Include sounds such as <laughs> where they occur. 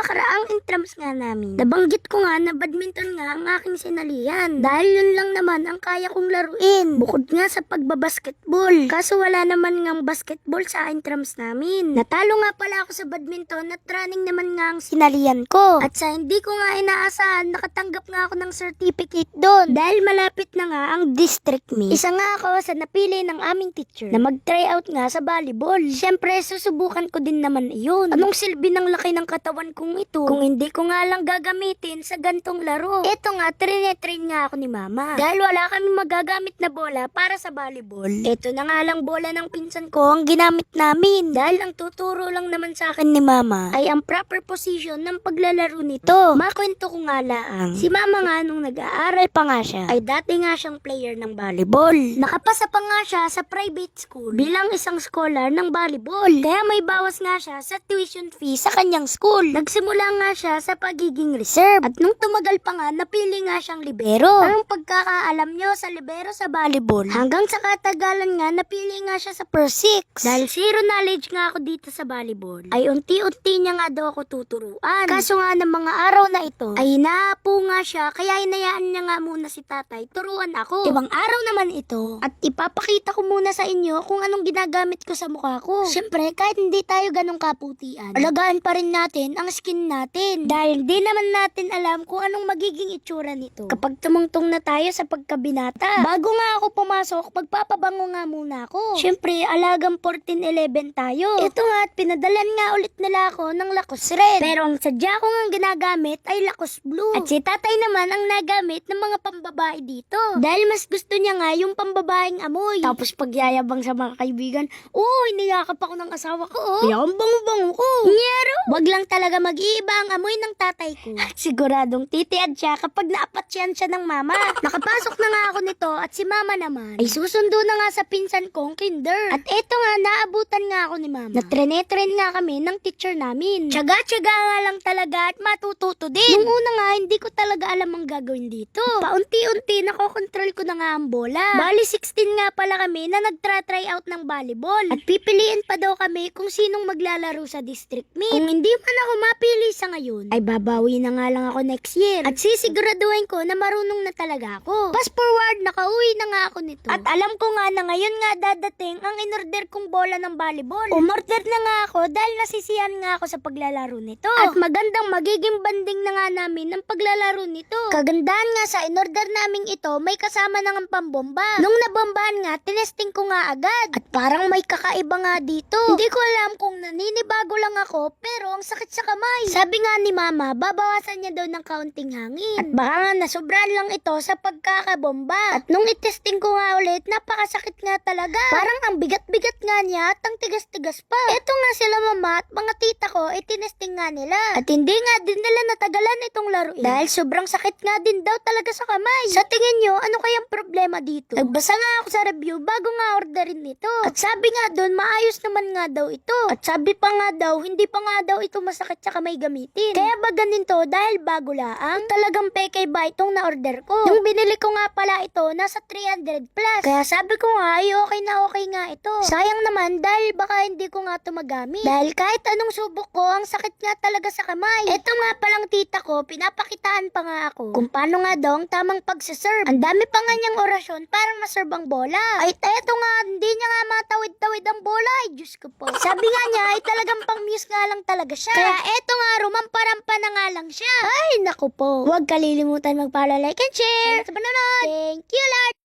nakaraang intrams nga namin, nabanggit ko nga na badminton nga ang aking sinalihan. Dahil yun lang naman ang kaya kong laruin. Bukod nga sa pagbabasketball. Kaso wala naman nga basketball sa intrams namin. Natalo nga pala ako sa badminton at running naman nga ang sinalihan ko. At sa hindi ko nga inaasahan, nakatanggap nga ako ng certificate doon. Dahil malapit na nga ang district meet. Isa nga ako sa napili ng aming teacher na mag-try out nga sa volleyball. Siyempre, susubukan ko din naman iyon. Anong silbi ng laki ng katawan kong ito kung hindi ko nga lang gagamitin sa gantong laro? Ito nga, trine-train nga ako ni mama. Dahil wala kami magagamit na bola para sa volleyball. Ito na nga lang bola ng pinsan ko ang ginamit namin. Dahil ang tuturo lang naman sa akin ni mama ay ang proper position ng paglalaro nito. Makwento ko nga laang. Si mama nga nung nag-aaral pa nga siya, ay dati nga siyang player ng volleyball. Nakapasa pa nga siya sa private school bilang isang scholar ng volleyball. Kaya may bawas nga siya sa tuition fee sa kanyang school. Nagsimula nga siya sa pagiging reserve. At nung tumagal pa nga, napili nga siyang libero. Ang pagkakaalam nyo sa libero sa volleyball, hanggang sa katagalan nga, napili nga siya sa per six. Dahil zero knowledge nga ako dito sa volleyball, ay unti-unti niya nga daw ako tuturuan. Kaso nga ng mga araw na ito, ay naapo nga siya, kaya hinayaan niya nga muna si tatay, turuan ako. Ibang araw naman ito, at ipapakita ko muna sa inyo kung anong ginagamit ko sa mukha ko. Siyempre, kahit hindi tayo ganong kaputian, alagaan pa rin natin ang skin natin. Dahil di naman natin alam kung anong magiging itsura nito. Kapag tumungtong na tayo sa pagkabinata, bago nga ako pumasok, magpapabango nga muna ako. Siyempre, alagang 14-11 tayo. Ito nga, at pinadalan nga ulit nila ako ng lakos red. Pero ang sadya ko nga ginagamit ay lakos blue. At si tatay naman ang nagamit ng mga pambabae dito. Dahil mas gusto niya nga yung pambabaeng amoy. Tapos pagyayabang sa mga kaibigan, oh, iniyakap ako ng asawa ko, oh. Ang bango-bango ko. Nyero! Wag lang talaga mag-iiba ang amoy ng tatay ko. <laughs> At siguradong titiad siya kapag naapatsyan siya ng mama. <laughs> Nakapasok na nga ako nito at si mama naman ay susundo na nga sa pinsan kong kinder. At eto nga, naabutan nga ako ni mama. Natrene-train nga kami ng teacher namin. Tsaga-tsaga nga lang talaga at matututo din. Nung una nga, hindi ko talaga alam ang gagawin dito. Paunti-unti, nakokontrol ko na nga ang bola. Bali, 16 nga pala kami na nagtra-try out ng volleyball. At pipiliin pa daw kami kung sinong maglalaro sa district meet. Kung hindi man ako mapili sa ngayon, ay babawi na nga lang ako next year. At sisiguraduhin ko na marunong na talaga ako. Fast forward, nakauwi na nga ako nito. At alam ko nga na ngayon nga dadating ang inorder kong bola ng volleyball. Umorder na nga ako dahil nasisiyan nga ako sa paglalaro nito. At magandang magiging banding na nga namin ng paglalaro nito. Kagandahan nga sa inorder naming ito, may kasama na ng pambomba. Nung nabombahan nga, tinesting ko nga agad. At parang may kakaiba nga dito. Hindi ko alam kung naninibago lang ako, pero ang sakit sa kamay. Sabi nga ni mama, babawasan niya daw ng kaunting hangin. At baka nga nasobran lang ito sa pagkakabomba. At nung itesting ko nga ulit, napakasakit nga talaga. Parang ang bigat-bigat nga niya at ang tigas-tigas pa. Eto nga sila mama at mga tita ko, itinesting nga nila. At hindi nga din nila natagalan itong laruin. Dahil sobrang sakit nga din daw talaga sa kamay. Sa tingin nyo, ano kayang problema dito? Nagbasa nga ako sa review bago nga orderin nito. At sabi nga doon, maayos naman nga daw ito. At sabi pa nga daw, hindi pa nga daw ito masakit sa kamay gamitin. Kaya ba ganito dahil bago laang? Talagang peke ba itong na-order ko? Yung binili ko nga pala ito, nasa 300 plus. Kaya sabi ko nga, ay okay na okay nga ito. Sayang naman dahil baka hindi ko nga ito magamit. Dahil kahit anong subok ko, ang sakit nga talaga sa kamay. Ito nga palang tita ko, pinapakitaan pa nga ako kung paano nga daw ang tamang pagsaserve. Ang dami pa nga niyang orasyon para maserve ang bola. Ay, eto nga, hindi niya nga matawid-tawid ang bola. Ay, Diyos ko po. Sabi nga niya, ay talagang pang muse nga lang talaga siya. Kaya eto nga, rumamparampa na nga lang siya. Ay, naku po. Huwag kalilimutan magpala like and share. Sa panonood. Thank you, love.